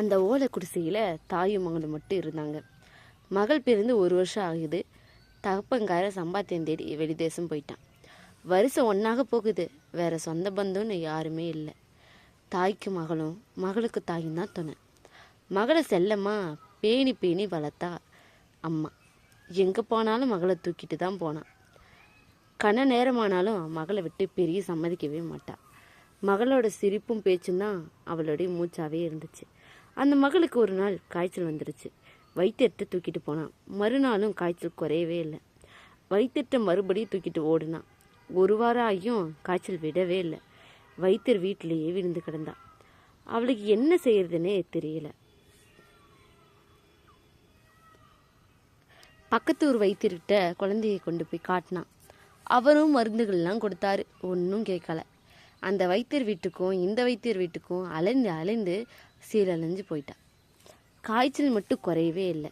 அந்த ஓலை குடிசையில் தாயும் மகளும் மட்டும் இருந்தாங்க. மகள் பிறந்து ஒரு வருஷம் ஆகுது. தகப்பங்கார சம்பாத்தியம் தேடி வெளிதேசம் போயிட்டான். வருஷம் ஒன்றாக போகுது. வேற சொந்த பந்தம்னு யாருமே இல்லை. தாய்க்கு மகளும் மகளுக்கு தாயும் தான் துணை. மகளை செல்லம்மா பேணி பேணி வளர்த்தா அம்மா. எங்கே போனாலும் மகளை தூக்கிட்டு தான் போனான். கண நேரமானாலும் மகளை விட்டு பெரிய சம்மதிக்கவே மாட்டாள் மகளோட சிரிப்பும் பேச்சும் தான் அவளுடைய மூச்சாவே இருந்துச்சு. அந்த மகளுக்கு ஒரு நாள் காய்ச்சல் வந்துடுச்சு வைத்தியத்தை தூக்கிட்டு போனான். மறுநாளும் காய்ச்சல் குறையவே இல்லை. வைத்தியத்தை மறுபடியும் தூக்கிட்டு ஓடினான் ஒரு வாரம் ஆகியும் காய்ச்சல் விடவே இல்லை. வைத்தியர் வீட்டிலேயே விழுந்து கிடந்தா. அவளுக்கு என்ன செய்யறதுன்னே தெரியல. பக்கத்து ஊர் வைத்தியர்கிட்ட குழந்தையை கொண்டு போய் காட்டினான் அவரும் மருந்துகள்லாம் கொடுத்தாரு. ஒன்றும் கேட்கல. அந்த வைத்தியர் வீட்டுக்கும் இந்த வைத்தியர் வீட்டுக்கும் அலைந்து அலைந்து சீரழிஞ்சு போயிட்டா. காய்ச்சல் மட்டும் குறையவே இல்லை.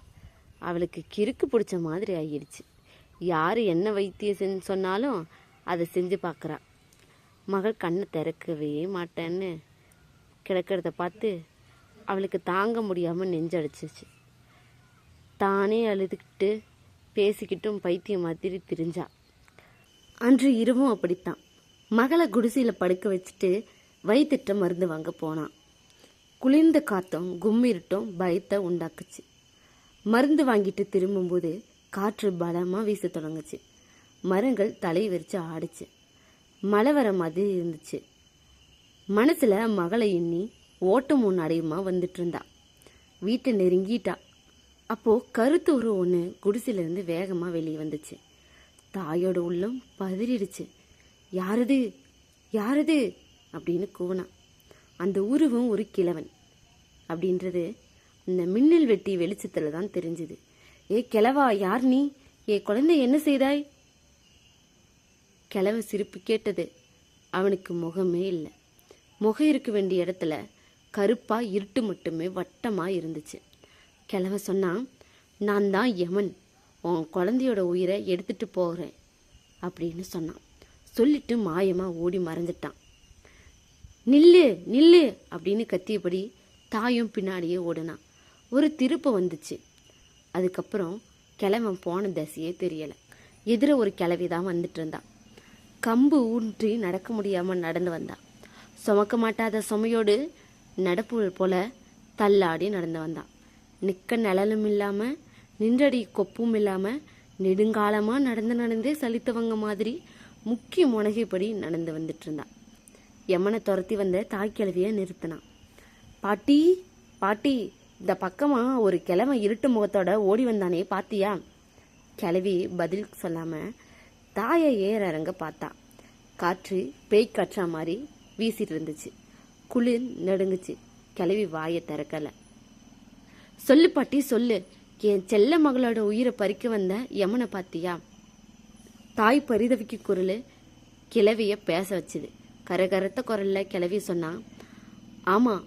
அவளுக்கு கிறுக்கு பிடிச்ச மாதிரி ஆகிடுச்சு யார் என்ன வைத்தியம் செஞ்சு சொன்னாலும் அதை செஞ்சு பார்க்குறா. மகள் கண்ணை திறக்கவே மாட்டேன்னு கிடக்கிறத பார்த்து அவளுக்கு தாங்க முடியாமல் நெஞ்சடிச்சிச்சு தானே அழுதுகிட்டு பேசிக்கிட்டும் பைத்தியம் மாதிரி திரிஞ்சா. அன்று இரவும் அப்படித்தான். மகளை குடிசையில் படுக்க வச்சுட்டு வயிற்றுட்ட மருந்து வாங்க போனான். குளிர்ந்த காத்தும் கும்மிருட்டும் பயத்தை உண்டாக்குச்சு. மருந்து வாங்கிட்டு திரும்பும்போது காற்று பலமாக வீச தொடங்குச்சு. மரங்கள் தலை விரிச்சு ஆடுச்சு. மழை வர மாதிரி இருந்துச்சு. மனசில் மகளை எண்ணி ஓட்டம் முன்னாடியுமா வந்துட்டு இருந்தா. வீட்டை நெருங்கிட்டா. அப்போது கருத்து ஒரு ஒன்று குடிசையிலேருந்து வேகமாக வெளியே வந்துச்சு. தாயோட உள்ளம் பதறிடுச்சு. யாரது? யாரது? அப்படின்னு கூவினான் அந்த உருவம் ஒரு கிழவன். அப்படின்றது இந்த மின்னல் வெட்டி வெளிச்சத்தில் தான் தெரிஞ்சுது. ஏ கிழவா யார் நீ? ஏ குழந்தை என்ன செய்தாய்? கிழவன் சிரிப்பு கேட்டது. அவனுக்கு முகமே இல்லை. முகம் இருக்க வேண்டிய இடத்துல கருப்பா இருட்டு மட்டுமே வட்டமா இருந்துச்சு. கிழவன் சொன்னான் நான் தான் யமன். உன் குழந்தையோட உயிரை எடுத்துட்டு போகிறேன் அப்படின்னு சொன்னான். சொல்லிட்டு மாயமா ஓடி மறைஞ்சிட்டான். நில்லு நில்லு அப்படின்னு கத்தியபடி தாயும் பின்னாடியே ஓடினான். ஒரு திருப்பு வந்துச்சு. அதுக்கப்புறம் கிழவன் போன தசையே தெரியலை. எதிர ஒரு கிழவி தான் வந்துட்டு இருந்தான். கம்பு ஊன்றி நடக்க முடியாமல் நடந்து வந்தான். சுமக்க மாட்டாத சுமையோடு நடப்பு போல தள்ளாடி நடந்து வந்தான். நிக்க நிழலும் இல்லாமல் நின்றடி கொப்பும் இல்லாமல் நெடுங்காலமாக நடந்து நடந்தே சலித்தவங்க மாதிரி முக்கிய முனகைப்படி நடந்து வந்துட்டு இருந்தான். யமனை துரத்தி வந்த தாய்க்கிழவிய நிறுத்தினான். பாட்டி பாட்டி இந்த பக்கமாக ஒரு கிழமை இருட்டு முகத்தோட ஓடி வந்தானே பாத்தியா? கிழவி பதில் சொல்லாம தாயை ஏற இறங்க பார்த்தா. காற்று பேய் காற்றா மாதிரி வீசிட்டு இருந்துச்சு. குளிர் நடுங்குச்சு. கிளவி வாயை திறக்கல. சொல்லு பாட்டி சொல்லு. என் செல்ல மகளோட உயிரை பறிக்க வந்த யமனை பாத்தியா? தாய் பரிதவிக்கு குரல் கிளவிய பேச வச்சுது. கரகரத்த குரல்ல கிளவி சொன்னான் ஆமா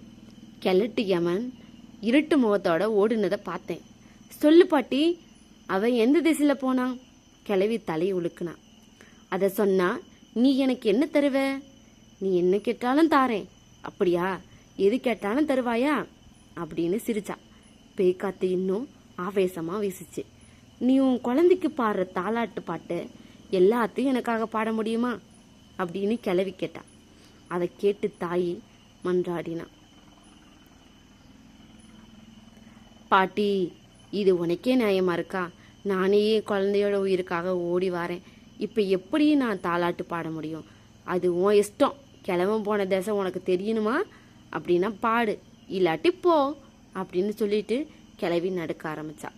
கிழட்டு யமன் இருட்டு முகத்தோட ஓடுனதை பார்த்தேன். சொல்லு பாட்டி அவன் எந்த திசையில போனான் கிளவி தலையை உழுக்குனான் அதை சொன்னா நீ எனக்கு என்ன தருவ? நீ என்ன கேட்டாலும் தாரேன். அப்படியா? எது கேட்டாலும் தருவாயா? அப்படின்னு சிரிச்சா. பேய்காத்து இன்னும் ஆவேசமா வீசிச்சு. நீ உன் குழந்தைக்கு பாடுற தாலாட்டு பாட்டு எல்லாத்தையும் எனக்காக பாட முடியுமா? அப்படின்னு கிளவி கேட்டா. அதை கேட்டு தாயி மன்றாடினா. பாட்டி இது உனக்கே நியாயமா இருக்கா? நானே குழந்தையோட உயிருக்காக ஓடி வரேன். இப்போ எப்படி நான் தாலாட்டு பாட முடியும்? அது உன் இஷ்டம். கிளம்ப போன தசை உனக்கு தெரியணுமா? அப்படின்னா பாடு. இல்லாட்டி போ அப்படின்னு சொல்லிட்டு கிளவி நடக்க ஆரம்பிச்சா.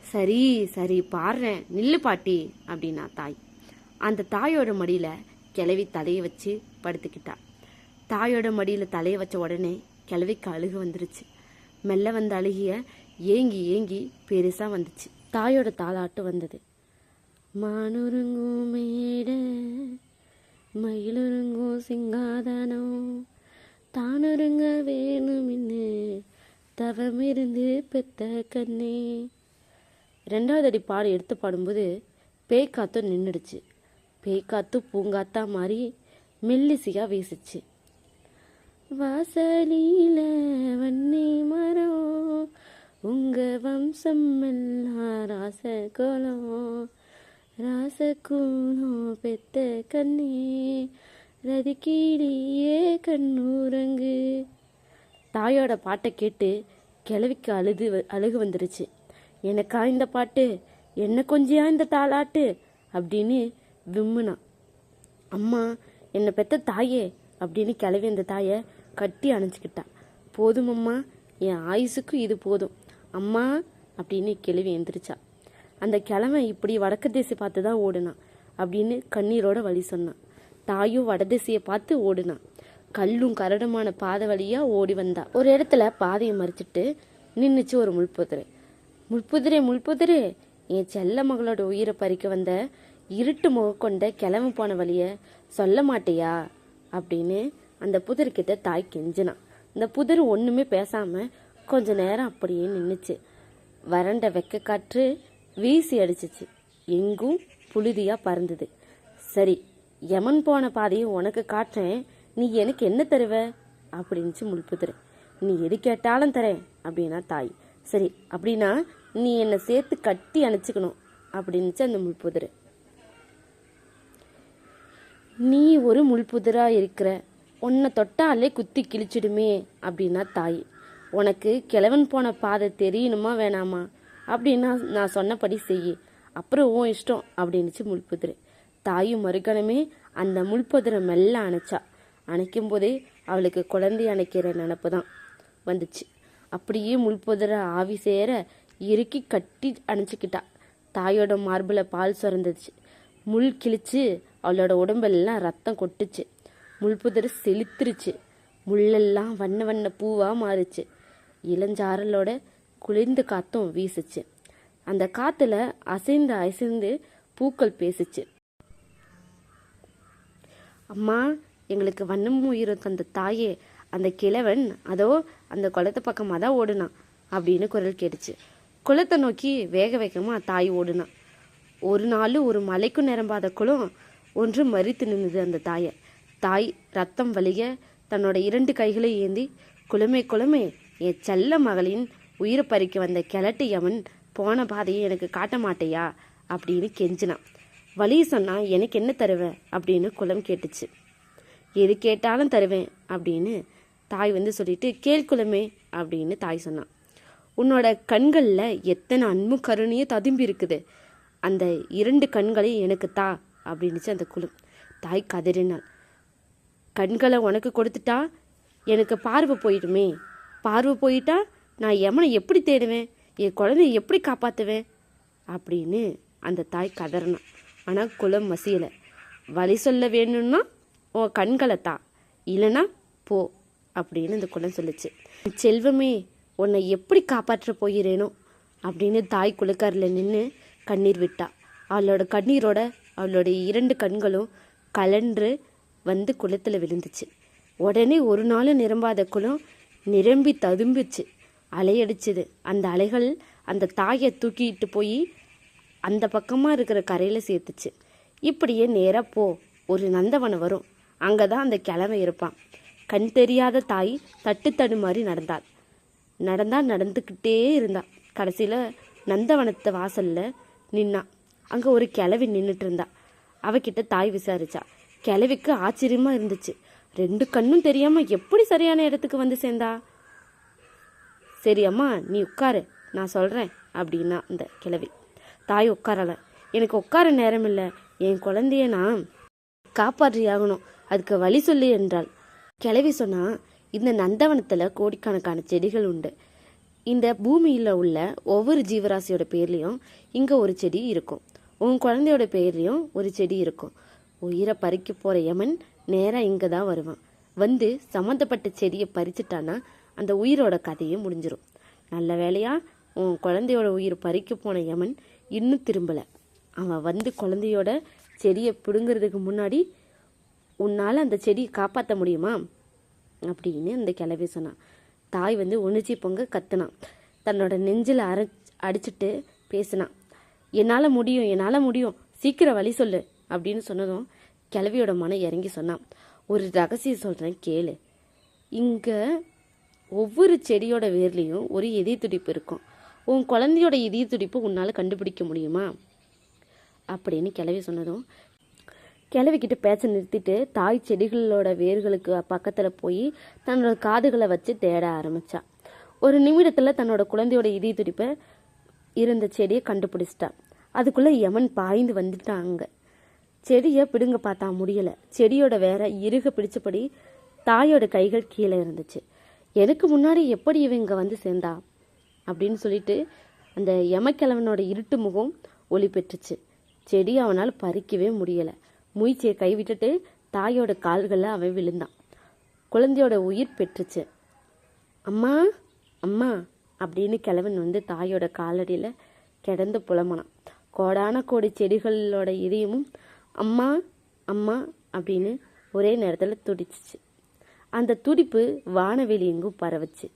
சரி சரி பாடுறேன். நில்லு பாட்டி அப்படின்னா தாய். அந்த தாயோட மடியில கிளவி தலையை வச்சு படுத்துக்கிட்டா. தாயோட மடியில் தலையை வச்ச உடனே கிளவிக்கு அழுகு வந்துருச்சு. மெல்ல வந்த அழுகிய ஏங்கி ஏங்கி பெருசாக வந்துச்சு. தாயோட தாளாட்டு வந்தது. மானுருங்கும் மேட மயிலுருங்கும் சிங்காதனம் தானுருங்க வேணுமின்னு தவமிருந்து பெத்த கண்ணே. ரெண்டாவது அடி பாடு எடுத்து பாடும்போது பேய்க்காத்தும் நின்றுடுச்சு பேய்காத்து பூங்காத்தா மாதிரி மெல்லிசையாக வீசிச்சு. வாசலில வன்னி மரம் உங்க வம்சம் எல்லாம் ராசகுலம் ராசகுலம் பெத்த கண்ணே ரதிக்கீழியே கண்ணூரங்கு. தாயோட பாட்டை கேட்டு கிழவிக்கு அழுது வ- அழுகு வந்துருச்சு. எனக்கா இந்த பாட்டு? என்ன கொஞ்சியா இந்த தாளாட்டு? அப்படின்னு விம்முனா அம்மா என்னை பெத்த தாயே அப்படின்னு கிளவி அந்த தாயை கட்டி அணைச்சிக்கிட்டா போதும் அம்மா என் ஆயுசுக்கு இது போதும். அம்மா அப்படின்னு கிளவி எந்திரிச்சா. அந்த கிழமை இப்படி வடக்கு திசை பார்த்து தான் ஓடுனான் அப்படின்னு கண்ணீரோட வழி சொன்னான் தாயும் வடதிசையை பார்த்து ஓடுனான் கல்லும் கரடுமான பாதை வழியா ஓடி வந்தா. ஒரு இடத்துல பாதையை மறிச்சிட்டு நின்னுச்சு ஒரு முள்புதிரை. முள்புதிரே முள்புதிரே என் செல்ல மகளோட உயிரை பறிக்க வந்த இருட்டு முக கொண்ட கிளம்பி போன வழிய சொல்ல மாட்டியா? அப்படின்னு அந்த புதர்கிட்ட தாய் கெஞ்சினான் இந்த புதர் ஒண்ணுமே பேசாம கொஞ்ச நேரம் அப்படியே நின்றுச்சு வறண்ட வெக்க காற்று வீசி அடிச்சிச்சு. எங்கும் புழுதியா பறந்தது. சரி யமன் போன பாதையை உனக்கு காட்டுறேன் நீ எனக்கு என்ன தருவ? அப்படின்ச்சு முள்புதிரை நீ எது கேட்டாலும் தரேன் அப்படின்னா தாய். சரி அப்படின்னா நீ என்னை சேர்த்து கட்டி அணைச்சிக்கணும் அப்படின்னுச்சு அந்த முள்புதிரை நீ ஒரு முள்புதிரா இருக்கிற. உன்னை தொட்டாலே குத்தி கிழிச்சிடுமே அப்படின்னா தாய். உனக்கு கிழவன் போன பாதை தெரியணுமா வேணாமா? அப்படின்னா நான் சொன்னபடி செய் அப்புறம் உன் இஷ்டம் அப்படின்னுச்சு முள்புதிரை. தாயும் மறுகணமே அந்த முள்புதிரை மெல்ல அணைச்சா. அணைக்கும் போதே அவளுக்கு குழந்தை அணைக்கிற நினப்பு தான் வந்துச்சு. அப்படியே முள்புதிரை ஆவி சேர இறுக்கி கட்டி அணைச்சிக்கிட்டா. தாயோட மார்பில் பால் சுரந்துச்சு. முள் கிழிச்சு அவளோட உடம்பெல்லாம் ரத்தம் கொட்டுச்சு. முள்புதர் செலுத்துருச்சு. முள்ளெல்லாம் வண்ண வண்ண பூவா மாறுச்சு. இளஞ்சாரலோட குளிர்ந்த காத்தும் வீசுச்சு. அந்த காத்துல அசைந்து அசைந்து பூக்கள் பேசுச்சு. அம்மா எங்களுக்கு வண்ணமும் உயிரும் தந்த தாயே அந்த கிழவன் அதோ அந்த குளத்து பக்கமாக தான் ஓடுனான் அப்படின்னு குரல் கேட்டுச்சு. குளத்தை நோக்கி வேக வேகமாக தாய் ஓடுனான் ஒரு நாள் ஒரு மலைக்கும் நிரம்பாத குளம் ஒன்று மறித்து நின்றது அந்த தாயை. தாய் ரத்தம் வலிய தன்னோட இரண்டு கைகளை ஏந்தி குளமே குளமே என் செல்ல மகளின் உயிரை பறிக்க வந்த கிழட்டு யமன் போன பாதையை எனக்கு காட்ட மாட்டேயா? அப்படின்னு கெஞ்சினான் வழி சொன்னா எனக்கு என்ன தருவேன் அப்படின்னு குளம் கேட்டுச்சு. எது கேட்டாலும் தருவேன் அப்படின்னு தாய் வந்து சொல்லிட்டு கேள் குலமே அப்படின்னு தாய் சொன்னான் உன்னோட கண்களில் எத்தனை அன்பு கருணையும் ததும்பி இருக்குது. அந்த இரண்டு கண்களை எனக்கு தா. அப்படின்னுச்சு அந்த குளம் தாய் கதறினாள். கண்களை உனக்கு கொடுத்துட்டா எனக்கு பார்வை போயிடுமே. பார்வை போயிட்டா நான் எமனை எப்படி தேடுவேன்? என் குழந்தைய எப்படி காப்பாற்றுவேன் அப்படின்னு அந்த தாய் கதறினான் ஆனால் குளம் மசியலை. வழி சொல்ல வேணும்னா உன் கண்களை தா. இல்லைன்னா போ அப்படின்னு அந்த குளம் சொல்லுச்சு. செல்வமே உன்னை எப்படி காப்பாற்ற போகிறேனோ அப்படின்னு தாய் குலக்காரில் நின்று கண்ணீர் விட்டா. அவளோட கண்ணீரோட அவளுடைய இரண்டு கண்களும் கலன்று வந்து குளத்தில் விழுந்துச்சு. உடனே ஒரு நாளும் நிரம்பாத குளம் நிரம்பி ததும்பிச்சு அலையடிச்சுது. அந்த அலைகள் அந்த தாயை தூக்கிட்டு போய் அந்த பக்கமாக இருக்கிற கரையில் சேர்த்துச்சு. இப்படியே நேராக போ ஒரு நந்தவனம் வரும். அங்கே தான் அந்த கிழமை இருப்பான். கண் தெரியாத தாய் தட்டு தடுமாறி நடந்தாள். நடந்தால் நடந்துக்கிட்டே இருந்தாள் கடைசியில் நந்தவனத்தை வாசலில் நின்னான் அங்கே ஒரு கிளவி நின்றுட்டு இருந்தா. அவகிட்ட தாய் விசாரிச்சா. கிளவிக்கு ஆச்சரியமாக இருந்துச்சு. ரெண்டு கண்ணும் தெரியாமல் எப்படி சரியான இடத்துக்கு வந்து சேர்ந்தா? சரி அம்மா நீ உட்காரு. நான் சொல்கிறேன் அப்படின்னா அந்த கிளவி தாய் உட்காரலை. எனக்கு உட்கார நேரம் இல்லை. என் குழந்தைய நான் காப்பாற்றியாகணும். அதுக்கு வழி சொல்லு என்றாள். கிளவி சொன்னால் இந்த நந்தவனத்தில் கோடிக்கணக்கான செடிகள் உண்டு. இந்த பூமியில் உள்ள ஒவ்வொரு ஜீவராசியோட பேர்லேயும் இங்கே ஒரு செடி இருக்கும். உன் குழந்தையோட பேர்லேயும் ஒரு செடி இருக்கும். உயிரை பறிக்க போகிற யமன் நேராக இங்கே தான் வருவான். வந்து சம்மந்தப்பட்ட செடியை பறிச்சுட்டான்னா அந்த உயிரோட கதையும் முடிஞ்சிடும் நல்ல வேலையாக உன் குழந்தையோட உயிர் பறிக்க போன யமன் இன்னும் திரும்பல. அவன் வந்து குழந்தையோட செடியை பிடுங்கிறதுக்கு முன்னாடி உன்னால் அந்த செடியை காப்பாற்ற முடியுமா? அப்படின்னு அந்த கிளவி சொன்னான். தாய் வந்து உணர்ச்சி பொங்க கத்துனான். தன்னோட நெஞ்சில் அரை அடிச்சிட்டு பேசினான். என்னால் முடியும் என்னால் முடியும். சீக்கிரம் வழி சொல்லு அப்படின்னு சொன்னதும் கிழவியோட மனம் இறங்கி சொன்னான். ஒரு ரகசியம் சொல்கிறேன் கேளு. இங்கே ஒவ்வொரு செடியோட வேர்லேயும் ஒரு இதய துடிப்பு இருக்கும். உன் குழந்தையோட இதய துடிப்பு உன்னால் கண்டுபிடிக்க முடியுமா? அப்படின்னு கிளவி சொன்னதும் கிளவிக்கிட்ட பேச்ச நிறுத்திட்டு தாய் செடிகளோட வேர்களுக்கு பக்கத்தில் போய் தன்னோட காதுகளை வச்சு தேட ஆரம்பிச்சா. ஒரு நிமிடத்தில் தன்னோட குழந்தையோட இதய துடிப்பை இருந்த செடியை கண்டுபிடிச்சிட்டா. அதுக்குள்ளே யமன் பாய்ந்து வந்துட்டாங்க செடியை பிடுங்க பார்த்தா முடியல. செடியோட வேற இறுக பிடிச்சபடி தாயோட கைகள் கீழே இருந்துச்சு. எனக்கு முன்னாடி எப்படி இவன் இங்கே வந்து சேர்ந்தா? அப்படின்னு சொல்லிட்டு அந்த யமக்கிழவனோட இருட்டு முகம் ஒளி பெற்றுச்சு. செடி அவனால் பறிக்கவே முடியல. மூய்ச்சியை கைவிட்டுட்டு தாயோட கால்களில் அவன் விழுந்தான். குழந்தையோட உயிர் பெற்றுச்சு. அம்மா அம்மா அப்படின்னு கிழவன் வந்து தாயோட காலடியில் கிடந்து புலம்பனான். கோடான கோடி செடிகளோட இதயமும் அம்மா அம்மா அப்படின்னு ஒரே நேரத்தில் துடிச்சிச்சு. அந்த துடிப்பு வானவெளி எங்கும் பரவச்சு.